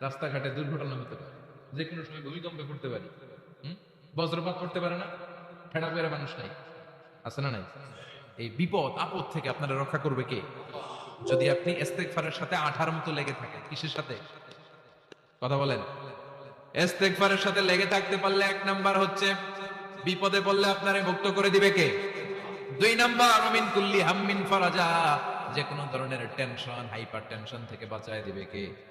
রাস্তাঘাটে দুর্ঘটনা হতে পারে যে কোনো সময় ভূমিকম্পে পড়তে পারি? বজ্রপাত পড়তে পারে না ফেড়া পেরে মানুষ নাই। আছে না নাই? এই বিপদ, আপদ থেকে আপনারা রক্ষা করবে কে? যদি আপনি ইস্তেগফারের সাথে আঠার মতো লেগে থাকেন, কিসের সাথে? কথা বলেন। ইস্তেগফারের সাথে লেগে থাকতে পারলে এক নাম্বার হচ্ছে, বিপদে পড়লে আপনারে মুক্ত করে দিবে কে? দুই নাম্বার আমিন কুল্লি হাম্মিন ফরাজা। যে কোনো ধরনের টেনশন হাইপার টেনশন থেকে বাঁচায় দিবে কে?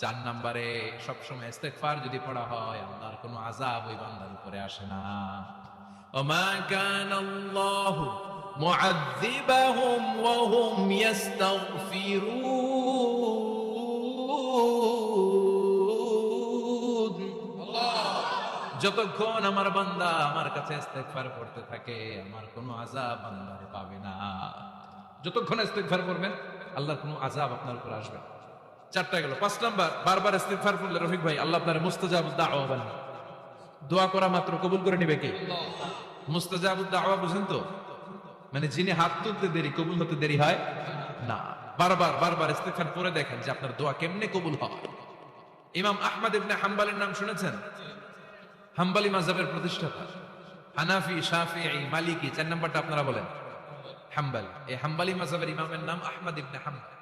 চার নম্বরে সবসময় ইস্তেগফার যদি পড়া হয়, আল্লাহর কোনো আজাব ওই বান্দার উপরে আসে না। যতক্ষণ আমার বান্দা আমার কাছে ইস্তেগফার করতে থাকে, আমার কোনো আজাব বান্দারে পাবে না। যতক্ষণ ইস্তেগফার করবেন আল্লাহর কোনো আজাব আপনার উপর আসবে না। চারটা গেল। পাঁচ নাম্বার, বারবার ইস্তেগফার করলে রফিক ভাই, আল্লাহ আপনার মুস্তাজাব দাওয়া বানান। দোয়া করা মাত্র কবুল করে নিবে কে? মুস্তাজাব দাওয়া বুঝেন তো? মানে যিনি হাত তুলতে দেরি, কবুল হতে দেরি হয় না। বারবার বারবার ইস্তেগফার পরে দেখেন যে আপনার দোয়া কেমনে কবুল হয়। ইমাম আহমদ ইবনে হাম্বালের নাম শুনেছেন? হাম্বালি মাযহাবের প্রতিষ্ঠাতা। হানাফি, শাফিঈ, মালিকি, চার নাম্বারটা আপনারা বলেন। হাম্বাল। এই হাম্বালি মাযহাবের ইমামের নাম আহমদ ইবনে হাম্বাল।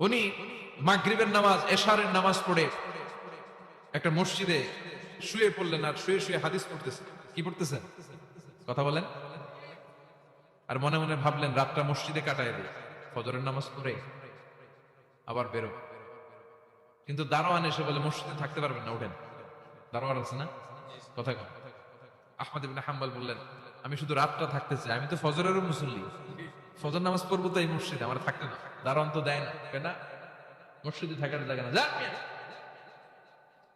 উনি মাগরিবের নামাজ, এশারের নামাজ পড়ে একটা মসজিদে শুয়ে পড়লেন আর শুয়ে শুয়ে হাদিস পড়তেছেন কি পড়তেছেন কথা বলেন। আর মনে মনে ভাবলেন, রাতটা মসজিদে কাটায় দিই, ফজরের নামাজ পড়ে আবার বেরো কিন্তু দারোয়ান এসে বলে, মসজিদে থাকতে পারবেন না, উঠেন। দারোয়ান আছে না? কথা আহমদ ইবনে হাম্বল বললেন, আমি শুধু রাতটা থাকতে চাই, আমি তো ফজরেরও মুসল্লি। ফজর নামাজ পড়ব তো এই মসজিদে, আমার থাকতে না। দারণ তো দেয় না মসজিদে থাকার জায়গা না যা,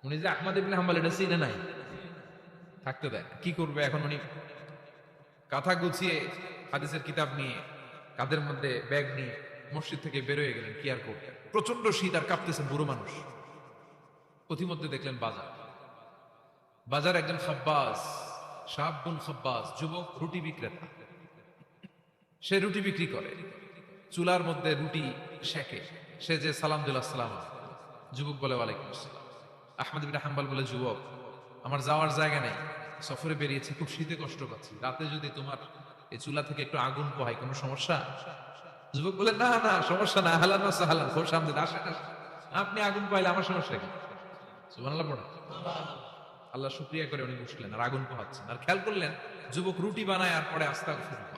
উনি যে আহমদ ইবনে হাম্বল, এটা চিনে নাই। থাকতে দেয়। কি করবে এখন উনি? কাঁথা গুছিয়ে হাদিসের কিতাব নিয়ে, কাদের মধ্যে ব্যাগ নিয়ে মসজিদ থেকে বেরোয় গেলেন, কি আর করবেন প্রচণ্ড শীত আর কাঁপতেছেন বুড়ো মানুষ। পথিমধ্যে দেখলেন বাজার। বাজার একজন খাব্বাস সাবুন খাব্বাস, যুবক, রুটি বিক্রেতা। সে রুটি বিক্রি করে। চুলার মধ্যে রুটি শেখে সে যে সালাম দুল, আসসালাম যুবক বলে, ওয়ালাইকুম আসসালাম। আহমদ বিন হাম্বাল বলে, যুবক, আমার যাওয়ার জায়গা নেই। সফরে বেরিয়েছি, খুব শীতে কষ্ট পাচ্ছি। রাতে যদি তোমার এই চুলা থেকে একটু আগুন পোহাই কোনো সমস্যা? যুবক বলে, না না, সমস্যা না। হালান হালান খোর সামনে আসেন। আপনি আগুন পাইলে আমার সমস্যা কি? সুবহানাল্লাহ, পড়া। আল্লাহ শুক্রিয়া করে উনি বসলেন, আর আগুন পোহাচ্ছেন। আর খেয়াল করলেন, যুবক রুটি বানায় আর পরে আস্তা ফিরুল্লাহ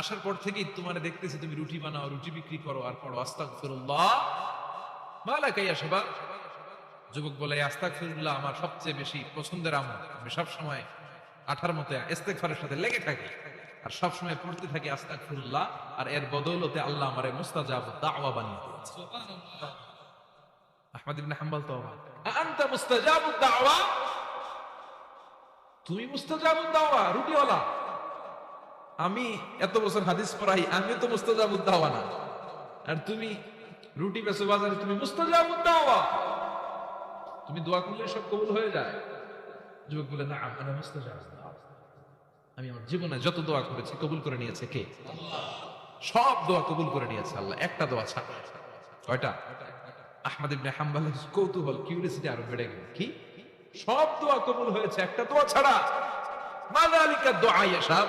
আসার পর থেকেই তোমার দেখতেছি তুমি রুটি বানাও, রুটি বিক্রি করো আর পড়ো, আস্তাগফিরুল্লাহ। মালা কাইয়া সবা যুবক বলে আস্তাগফিরুল্লাহ আমার সবচেয়ে বেশি পছন্দের আমল। আমি সব সময় আঠার মতো ইস্তেগফারের সাথে লেগে থাকি আর সবসময় পড়তে থাকি আস্তাগফিরুল্লাহ আর এর বদৌলতে আল্লাহ আমারে মুস্তাজাব দাওয়া বানিয়ে দিয়েছে। আহমদ ইবনে হাম্বল তো আনতা মুস্তাজাবুদ দাওয়া? তুমি মুস্তাজাবুদ দাওয়া, রুটিওয়ালা। আমি এত বছর হাদিস পড়াই, আমি তো মুস্তাজাবুদ দাওয়া না। আর তুমি রুটি বেচো বাজারে, তুমি মুস্তাজাবুদ দাওয়া তুমি দোয়া করলে সব কবুল হয়ে যায়। যুবক বলে না আমরা দাওয়া আমি আমার জীবনে যত দোয়া করেছি, কবুল করে নিয়েছে কে? সব দোয়া কবুল করে নিয়েছে আল্লাহ, একটা দোয়া ছাড়া। কয়টা? আহমদ ইবনে কৌতূহল কিউরিয়াসিটি আরও বেড়ে গেল। কি? সব দোয়া কবুল হয়েছে, একটা দোয়া ছাড়া। মাদালিকা দোয়া ইয়াসাব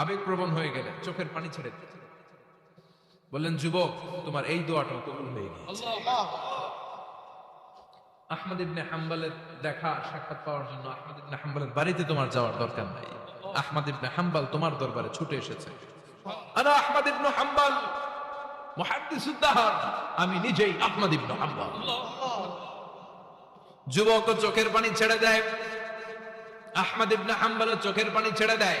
আবেগপ্রবণ হয়ে গেলেন চোখের পানি ছেড়ে। বললেন যুবক তোমার এই দোয়াটাও কবুল হয়ে গিয়েছে। আহমদ ইবনে হাম্বালের দেখা সাক্ষাৎ পাওয়ার জন্য আহমদ ইবনে হাম্বালের বাড়িতে তোমার যাওয়ার দরকার নাই। আহমদ ইবনে হাম্বাল তোমার দরবারে ছুটে এসেছে। আনা আহমদ ইবনে হাম্বাল মুহাদ্দিসুদ্দাহার আমি নিজেই আহমদ ইবনে হাম্বাল। যুবক ও চোখের পানি ছেড়ে দেয়। আহমদ ইবনে হাম্বাল চোখের পানি ছেড়ে দেয়।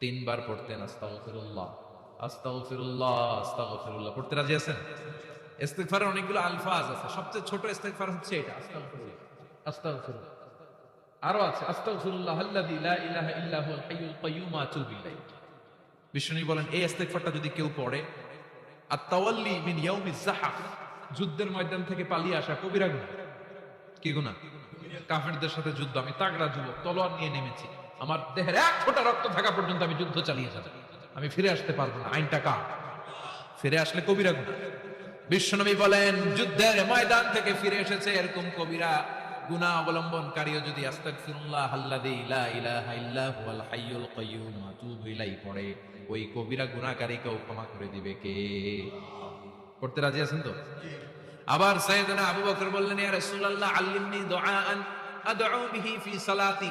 তিনবার পড়তেন আস্তাগফিরুল্লাহ আস্তাগফিরুল্লাহ আস্তাগফিরুল্লাহ। পড়তে রাজি আছেন? ইস্তেগফারের অনেকগুলো আলফাজ আছে। সবচেয়ে ছোট ইস্তেগফার হচ্ছে এটা, আস্তাগফিরুল্লাহ। আস্তাগফিরুল্লাহ। আরও আছে, আস্তাগফিরুল্লাহ আল্লাযী লা ইলাহা ইল্লা হুয়াল হাইয়ুল কাইয়্যুম আতুবু ইলাইহি। বিষ্ণু বলেন এই ইস্তেগফারটা যদি কেউ পড়ে আর তাওয়াল্লি মিন ইয়াউমিজ জাহাফ যুদ্ধের ময়দান থেকে পালিয়ে আসা কবিরা গুনাহ কি গুনাহ কাফেরদের সাথে যুদ্ধ, আমি তাগড়া যুবক, তলোয়ার নিয়ে নেমেছি। আমার দেহের এক ফোঁটা রক্ত থাকা পর্যন্ত আমি যুদ্ধ চালিয়ে যাব। আমি ফিরে আসতে পারব না। আইনটা কা ফিরে আসলে কবিরা গুনাহ বিশ্বনবী বলেন, যুদ্ধের ময়দান থেকে ফিরে এসেছে এরকম কবিরা। গুনাহ অবলম্বনকারীও যদি আস্তাগফিরুল্লাহ আল্লাযী লা ইলাহা ইল্লা হুয়াল হাইয়ুল কাইয়্যুম আতুবু পড়ে, ওই কবিরা গুনাহকারীকেও ক্ষমা করে দিবে কে? করতে রাজি আছেন তো? আবার সাইয়েদনা আবু বকর বললেন, ইয়া রাসূলুল্লাহ, আল্লিমনি দুআআন আদউ বিহি ফি সালাতি।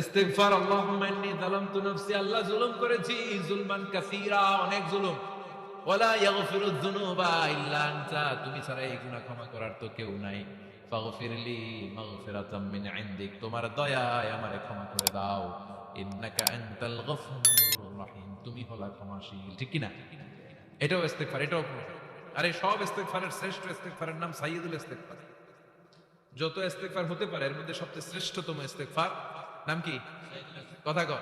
ইস্তিগফার, আল্লাহুম্মা যালামতু নাফসি, আল্লাহ জুলুম করেছি, জুলমান কাসীরা, অনেক জুলুম। ওয়ালা ইয়াগফিরু যুনুবা ইল্লা আনতা, তুমি ছাড়া এই গুনাহ ক্ষমা করার তো কেউ নাই। ফাগফিরলি মাগফিরাতাম মিন ইনদিক, তোমার দয়ায় আমারে ক্ষমা করে দাও। ইন্নাকা আনতাল গফুরুর রহিম, তুমি হলা ক্ষমাশীল, ঠিক কি না এটাও ইস্তেগফার, এটাও। আর সব ইস্তেগফারের শ্রেষ্ঠ ইস্তেগফারের নাম সাইয়্যিদুল ইস্তেগফার। যত ইস্তেগফার হতে পারে, এর মধ্যে সবচেয়ে শ্রেষ্ঠতম ইস্তেগফার নাম কি? কথা কর